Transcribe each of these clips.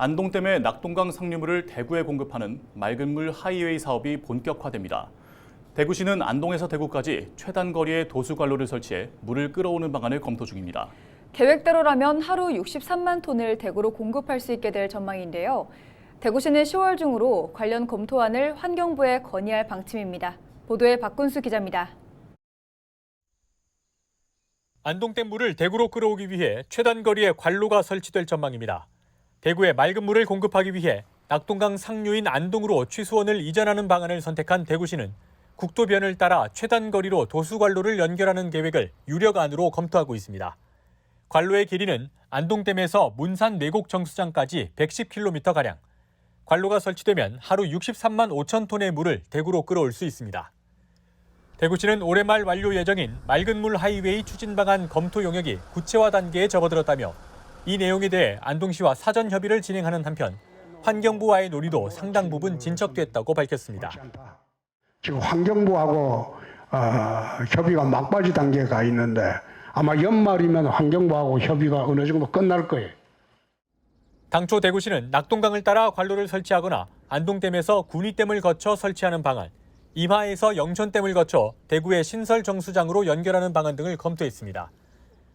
안동댐의 낙동강 상류물을 대구에 공급하는 맑은 물 하이웨이 사업이 본격화됩니다. 대구시는 안동에서 대구까지 최단 거리에 도수관로를 설치해 물을 끌어오는 방안을 검토 중입니다. 계획대로라면 하루 63만 톤을 대구로 공급할 수 있게 될 전망인데요. 대구시는 10월 중으로 관련 검토안을 환경부에 건의할 방침입니다. 보도에 박군수 기자입니다. 안동댐 물을 대구로 끌어오기 위해 최단 거리에 관로가 설치될 전망입니다. 대구에 맑은 물을 공급하기 위해 낙동강 상류인 안동으로 취수원을 이전하는 방안을 선택한 대구시는 국도변을 따라 최단 거리로 도수관로를 연결하는 계획을 유력안으로 검토하고 있습니다. 관로의 길이는 안동댐에서 문산 내곡 정수장까지 110km가량. 관로가 설치되면 하루 63만 5천 톤의 물을 대구로 끌어올 수 있습니다. 대구시는 올해 말 완료 예정인 맑은 물 하이웨이 추진 방안 검토 용역이 구체화 단계에 접어들었다며 이 내용에 대해 안동시와 사전 협의를 진행하는 한편 환경부와의 논의도 상당 부분 진척됐다고 밝혔습니다. 지금 환경부하고 어, 협의가 막바지 단계에 가 있는데 아마 연말이면 환경부하고 협의가 어느 정도 끝날 거예요. 당초 대구시는 낙동강을 따라 관로를 설치하거나 안동댐에서 군위댐을 거쳐 설치하는 방안, 임하에서 영천댐을 거쳐 대구의 신설 정수장으로 연결하는 방안 등을 검토했습니다.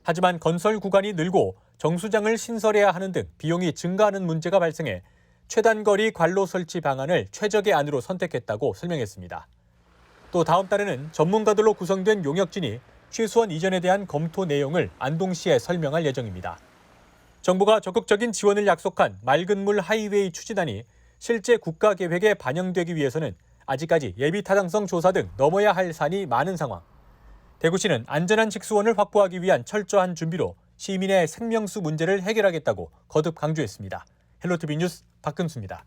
하지만 건설 구간이 늘고 정수장을 신설해야 하는 등 비용이 증가하는 문제가 발생해 최단 거리 관로 설치 방안을 최적의 안으로 선택했다고 설명했습니다. 또 다음 달에는 전문가들로 구성된 용역진이 취수원 이전에 대한 검토 내용을 안동시에 설명할 예정입니다. 정부가 적극적인 지원을 약속한 맑은 물 하이웨이 추진안이 실제 국가 계획에 반영되기 위해서는 아직까지 예비 타당성 조사 등 넘어야 할 산이 많은 상황. 대구시는 안전한 직수원을 확보하기 위한 철저한 준비로 시민의 생명수 문제를 해결하겠다고 거듭 강조했습니다. 헬로티비 뉴스 박근수입니다.